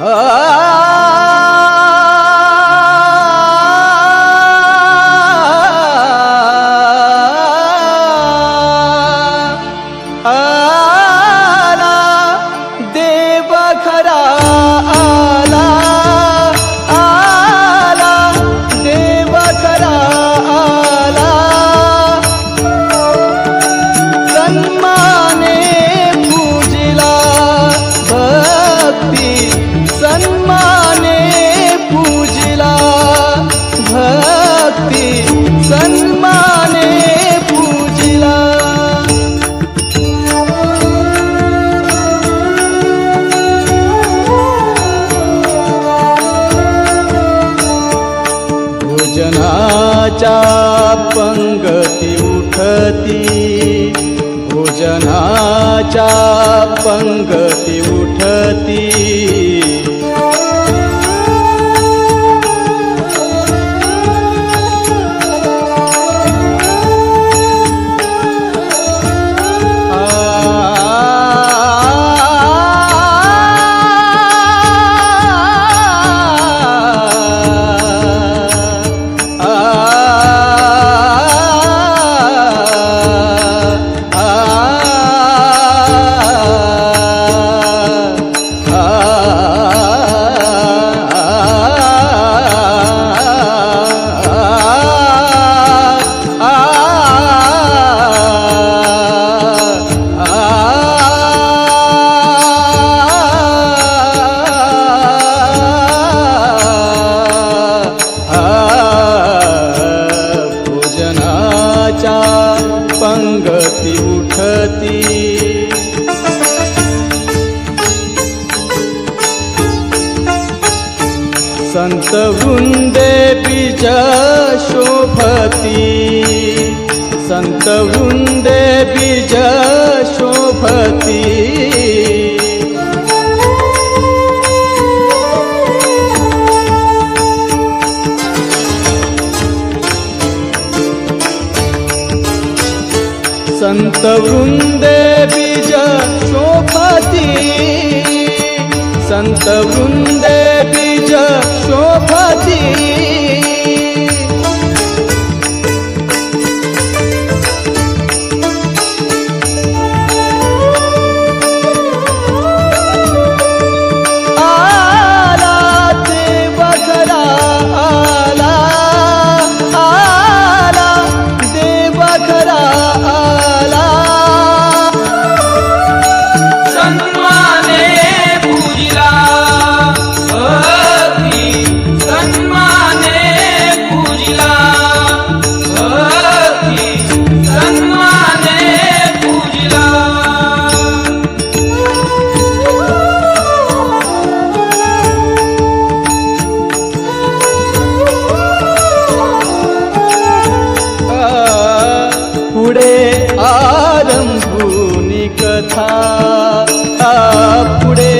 啊。पंगती उठती. उठती. संत वृंदे बीज शोभती. संत वृंदे बीज शोभती. संत वृंदे बीज शोभती। संत वृंदे बीज शोभती। कथा. पुढे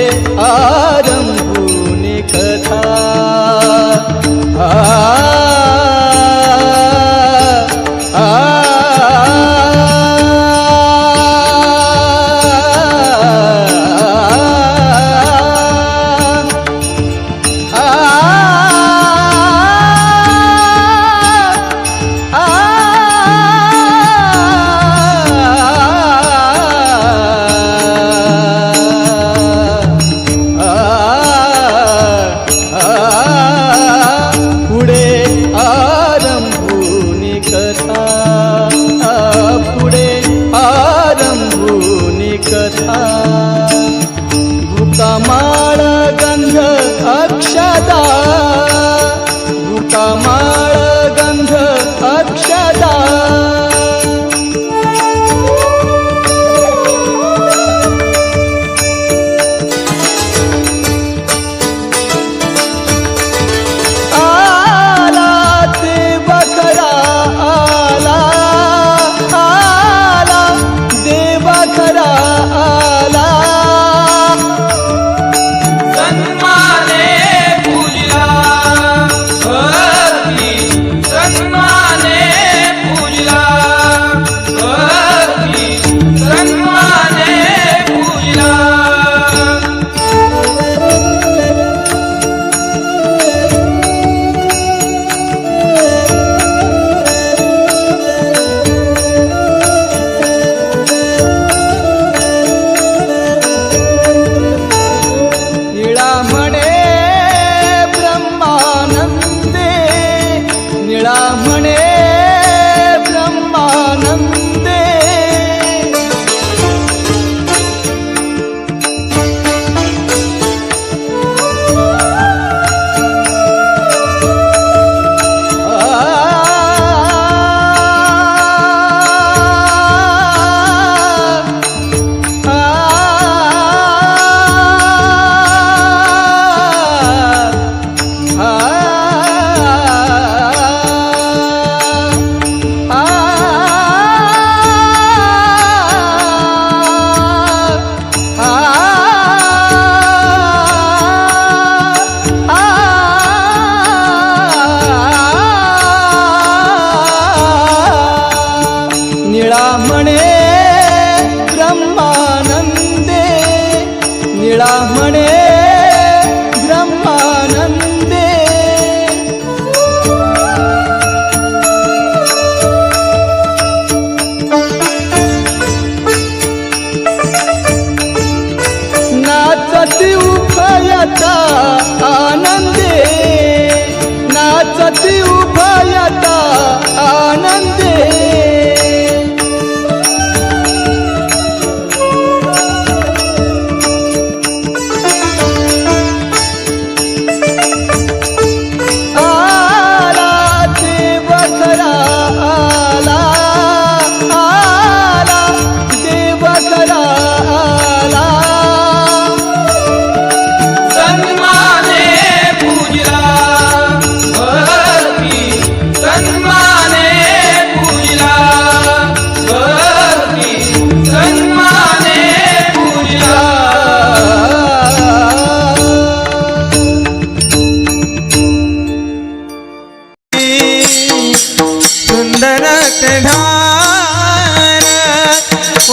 ढार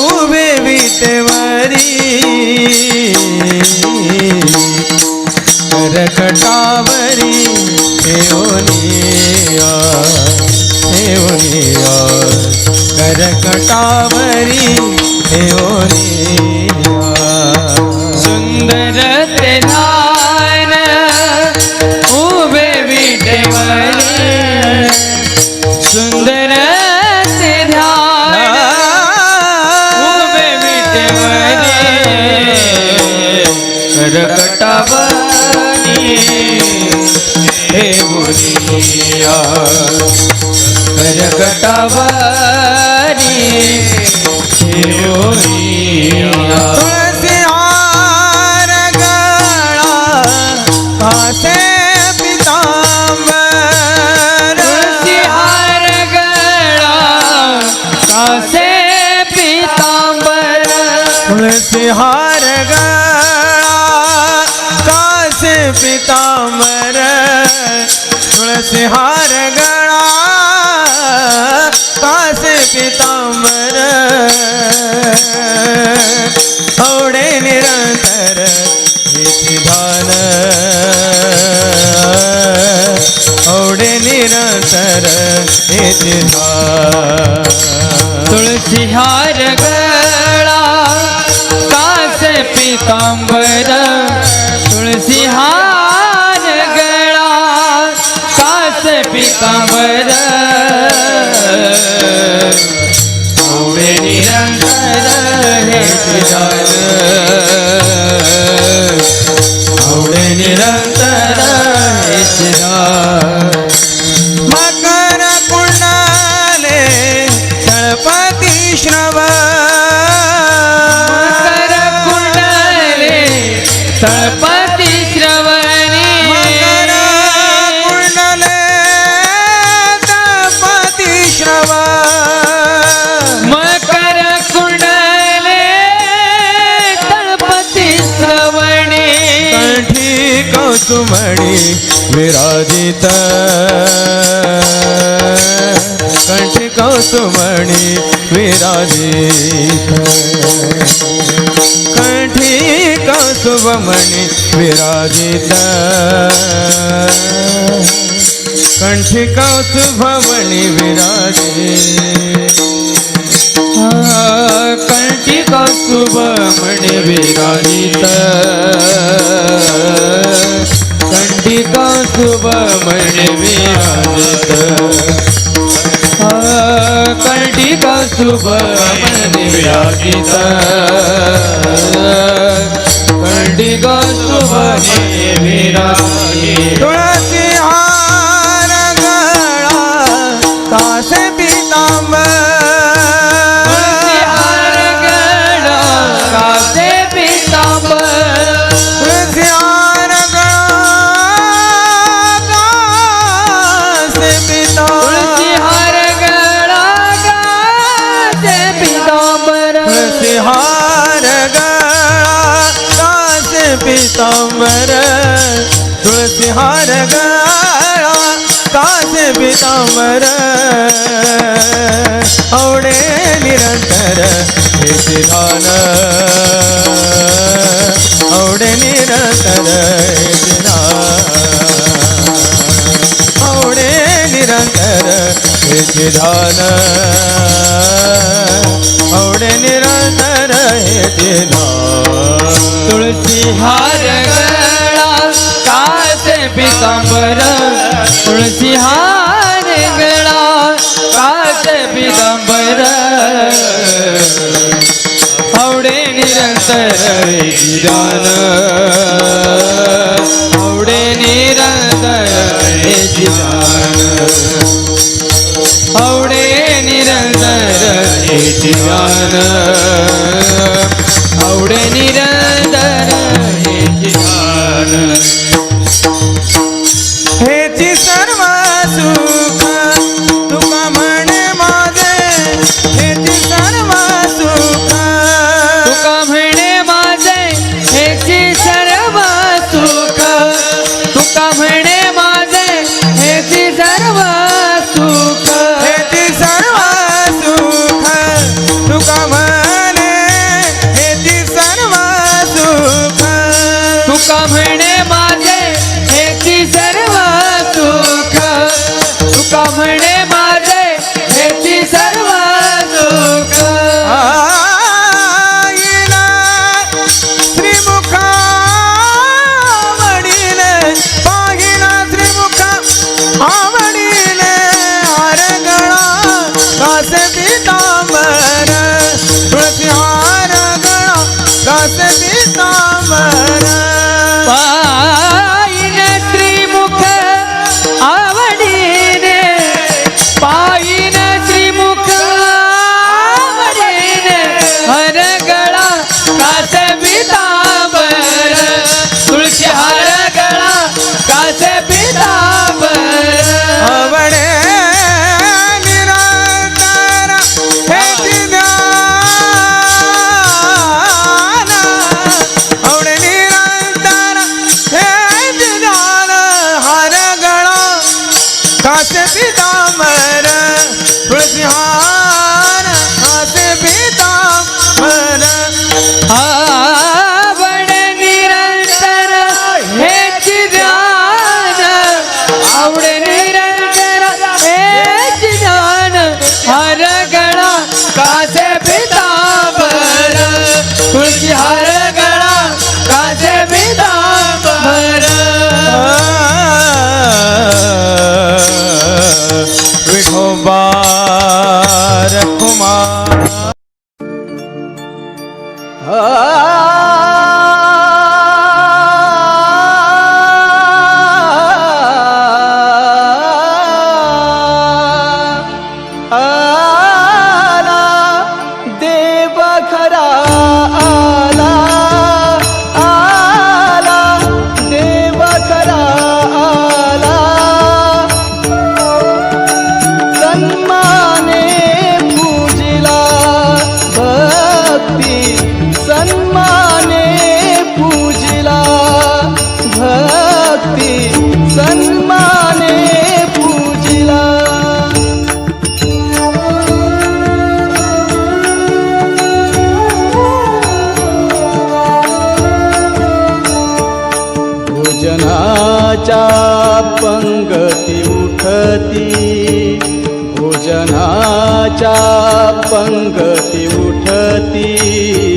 उभे विटेवरी करकटावरी ठेवनिया ठेवनिया करकटावरी ठेवनिया सुंदर ते मुनिया करकटावरी हे मुनिया तुळसी हार गळा कासे पितांबर। तुळशी हार गळा कासे पितांबर। तुळसी हार गळा कासे पितांबर। तुळसी हार गळा कासे पितांबर थोडे निरंतर हेची धान थोडे निरंतर हेची धान तुळशी हार गळा कासे पितांबर तुळसी हार कासे पितांबर निरंतर हे कौसुमणी विराजित कंठी कौसुमणी विराजित कंठी कौसुभमणि विराजित कंठी कौसुभमणि विराजित कंठी कौस्तुभमणि विराजित कौस्तुभमणि विराजित कंठी कौस्तुभमणि विराजित कंठी कौस्तुभमणि विराजित तुळसी हार पिताम्बर औणे निरन्तर सिधान औणे निरन्तर औणे निरन्तर सिधान औणे निरन्तर हे तुलसी हार पितांबर तुळशी हार गळा काच पितांबर. हवडे निरंतर गान हवडे निरंतर गान हवडे निरंतर गान हवडे निरंतर गान Música भोजनाच्या पंगती उठती भोजनाच्या पंगती उठती.